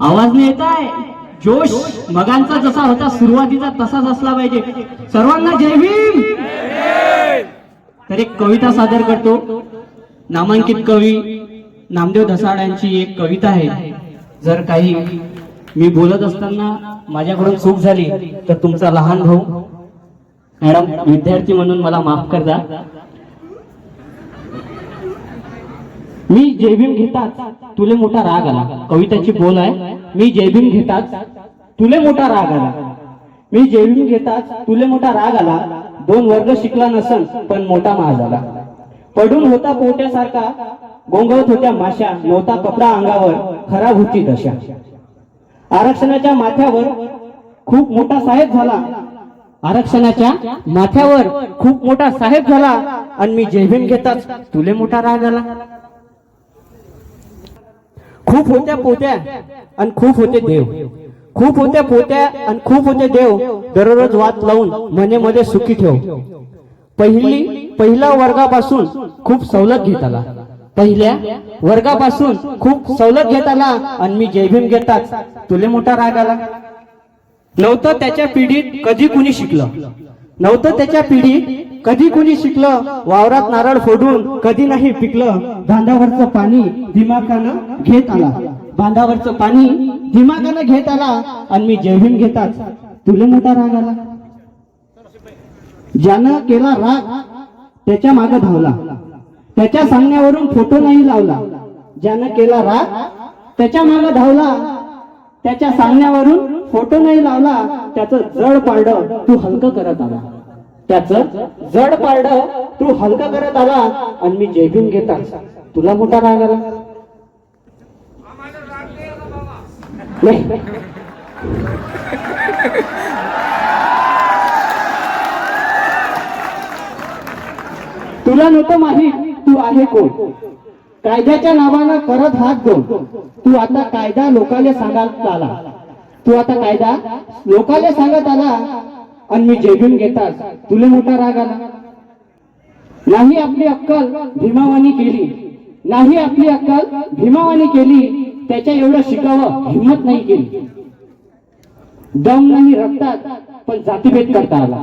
आवाज नाही येत आहे. जोश मगांचा जसा होता सुरुवातीचा तसाच असला पाहिजे. सर्वांना जय भीम. तर एक कविता सादर करतो. नामांकित कवी नामदेव धसाड यांची एक कविता आहे. जर काही मी बोलत असताना माझ्याकडून चूक झाली तर तुमचा लहान भाऊ. मॅडम विद्यार्थी म्हणून मला माफ करता. मी जयभीम घेतात तुले मोठा राग आला. कविताची बोल आहे मी जयभीम घेताच तुले मोठा राग आला. मी जयभीम घेताच तुले मोठा राग आला. दोन वर्ग शिकला नसन पण मोठा माज आला. पडून होता पोट्यासारखा गोंगवत होत्या माशा नव्हता कपडा अंगावर खराब होती दशा. आरक्षणाच्या माथ्यावर खूप मोठा साहेब झाला. आरक्षणाच्या माथ्यावर खूप मोठा साहेब झाला. आणि मी जयभीम घेताच तुले मोठा राग आला. खूप होत्या पोत्या आणि खूप होते देव. खूप होत्या पोत्या आणि खूप होते देव. दररोज वाद लावून मनेमध्ये सुखी ठेव. पहिली पहिल्या वर्गापासून खूप सवलत घेत आला पहिल्या वर्गापासून खूप सवलत घेत आला आणि मी जयभीम घेताच. तुले मोठा राग आला? नव्हतं त्याच्या पिढीत कधी कुणी शिकलं? नव्हतं त्याच्या पिढीत कधी कुणी शिकलं वावरात नारळ फोडून कधी नाही पिकलं बांधावरचं पाणी दिमाकानं घेत आला. बांधावरचं पाणी दिमाकानं घेत आला आणि मी जयभीम घेताच तुला मोठा राग आला? ज्यानं केला राग त्याच्यामागे धावला. त्याच्या सांगण्यावरून फोटो नाही लावला. ज्यानं केला राग त्याच्यामागे धावला. त्याच्या सांगण्यावरून फोटो नाही लावला. त्याचं जड पारड तू हलकं करत आला. त्याच जड पारड तू हलकं करत आला आणि मी जयभीम घेता तुला मोठा राग आला? नाही. तुला नव्हतं माहीत तू आहे कोण? कायद्याच्या नावानं करत हात दोन. तू आता कायदा लोकाले सांगत आला. तू आता कायदा लोकाले सांगत आला आणि मी जेबीन घेतात. तुला मोठा राग आला? नाही आपली अक्कल भीमावानी केली. नाही आपली अक्कल भीमावानी केली. त्याच्या एवढं शिकावं हिंमत नाही केली. दम नाही रक्तात पण जातीभेद करता आला.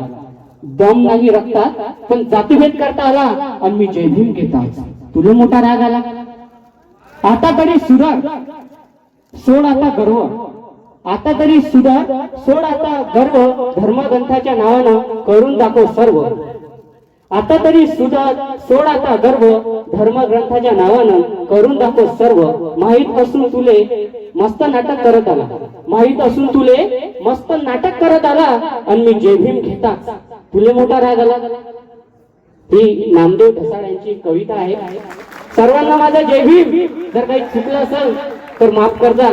दम नाही रक्तात पण जातीभेद करता आला. आणि मी जयभीम घेतात. तुला मोठा राग आला? आता तरी सुधार. सोड आता गर्व. आता तरी सुधार सोड आता गर्व धर्मग्रंथाच्या नावानं करून दाखव सर्व. आता तरी सुधार सोड आता गर्व धर्मग्रंथाच्या नावानं करून दाखव सर्व. माहीत असून तुले मस्त नाटक करत आला. माहीत असून तुले मस्त नाटक करत आला आणि मी जयभीम घेता. तुले मोठा राग आला. ही नामदेव ढसाळ यांची कविता आहे. सर्वांना माझा जय भीम जर काही चुकलं असेल तर माफ करजा.